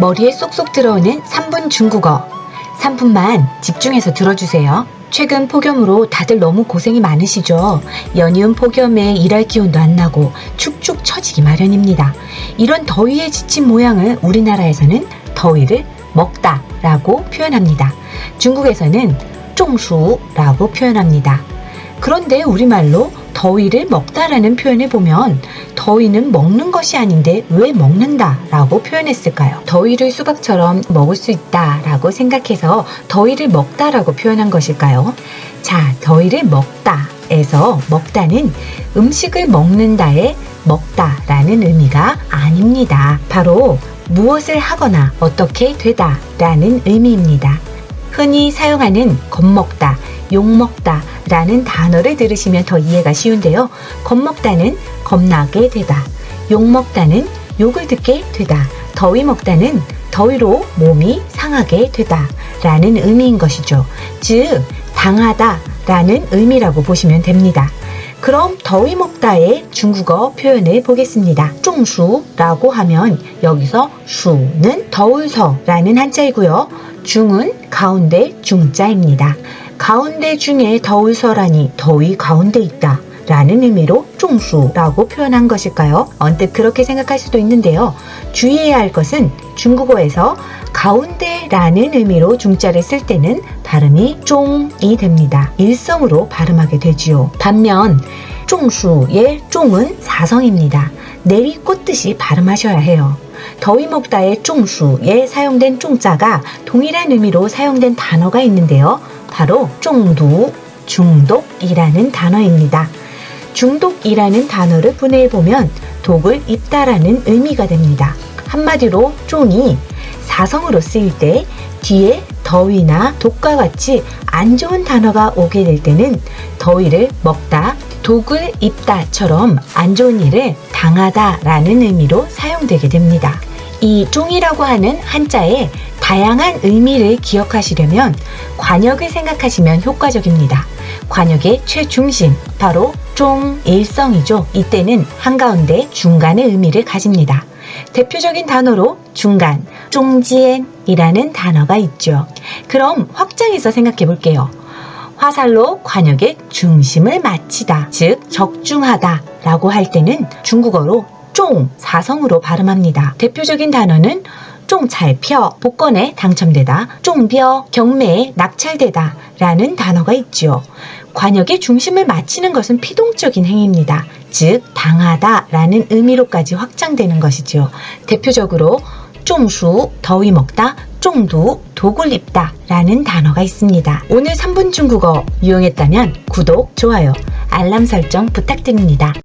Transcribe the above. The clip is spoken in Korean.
머리에 쏙쏙 들어오는 3분 중국어. 3분만 집중해서 들어주세요. 최근 폭염으로 다들 너무 고생이 많으시죠? 연이은 폭염에 일할 기운도 안 나고 축축 처지기 마련입니다. 이런 더위에 지친 모양을 우리나라에서는 더위를 먹다 라고 표현합니다. 중국에서는 쫑수라고 표현합니다. 그런데 우리말로 더위를 먹다라는 표현을 보면 더위는 먹는 것이 아닌데 왜 먹는다 라고 표현했을까요? 더위를 수박처럼 먹을 수 있다 라고 생각해서 더위를 먹다 라고 표현한 것일까요? 자, 더위를 먹다 에서 먹다는 음식을 먹는다에 먹다 라는 의미가 아닙니다. 바로 무엇을 하거나 어떻게 되다 라는 의미입니다. 흔히 사용하는 겁먹다, 욕먹다 라는 단어를 들으시면 더 이해가 쉬운데요. 겁먹다는 겁나게 되다, 욕먹다는 욕을 듣게 되다, 더위 먹다는 더위로 몸이 상하게 되다 라는 의미인 것이죠. 즉, 당하다 라는 의미라고 보시면 됩니다. 그럼 더위 먹다의 중국어 표현을 보겠습니다. 중수라고 하면 여기서 수는 더울서라는 한자이고요. 중은 가운데 중자입니다. 가운데 중에 더울서라니 더위 가운데 있다. 라는 의미로 중수라고 표현한 것일까요? 언뜻 그렇게 생각할 수도 있는데요. 주의해야 할 것은 중국어에서 가운데라는 의미로 중자를 쓸 때는 발음이 쫑이 됩니다. 일성으로 발음하게 되지요. 반면 쫑수의 쫑은 사성입니다. 내리꽂듯이 발음하셔야 해요. 더위 먹다의 쫑수에 사용된 쫑자가 동일한 의미로 사용된 단어가 있는데요. 바로 쫑두, 중독이라는 단어입니다. 중독이라는 단어를 분해해보면 독을 입다라는 의미가 됩니다. 한마디로 쫑이 사성으로 쓰일 때 뒤에 더위나 독과 같이 안 좋은 단어가 오게 될 때는 더위를 먹다, 독을 입다처럼 안 좋은 일을 당하다 라는 의미로 사용되게 됩니다. 이 쫑이라고 하는 한자의 다양한 의미를 기억하시려면 관역을 생각하시면 효과적입니다. 관역의 최중심, 바로 쫑 일성이죠. 이때는 한가운데 중간의 의미를 가집니다. 대표적인 단어로 중간, 쫑지엔이라는 단어가 있죠. 그럼 확장해서 생각해 볼게요. 화살로 관역의 중심을 맞히다, 즉 적중하다 라고 할 때는 중국어로 쫑 사성으로 발음합니다. 대표적인 단어는 쫑잘펴 복권에 당첨되다, 쫑벼 경매에 낙찰되다 라는 단어가 있죠. 관역의 중심을 맞히는 것은 피동적인 행위입니다. 즉 당하다 라는 의미로까지 확장되는 것이죠. 대표적으로 쫑수 더위 먹다, 쫑두 독을 입다 라는 단어가 있습니다. 오늘 3분 중국어 유용했다면 구독, 좋아요, 알람 설정 부탁드립니다.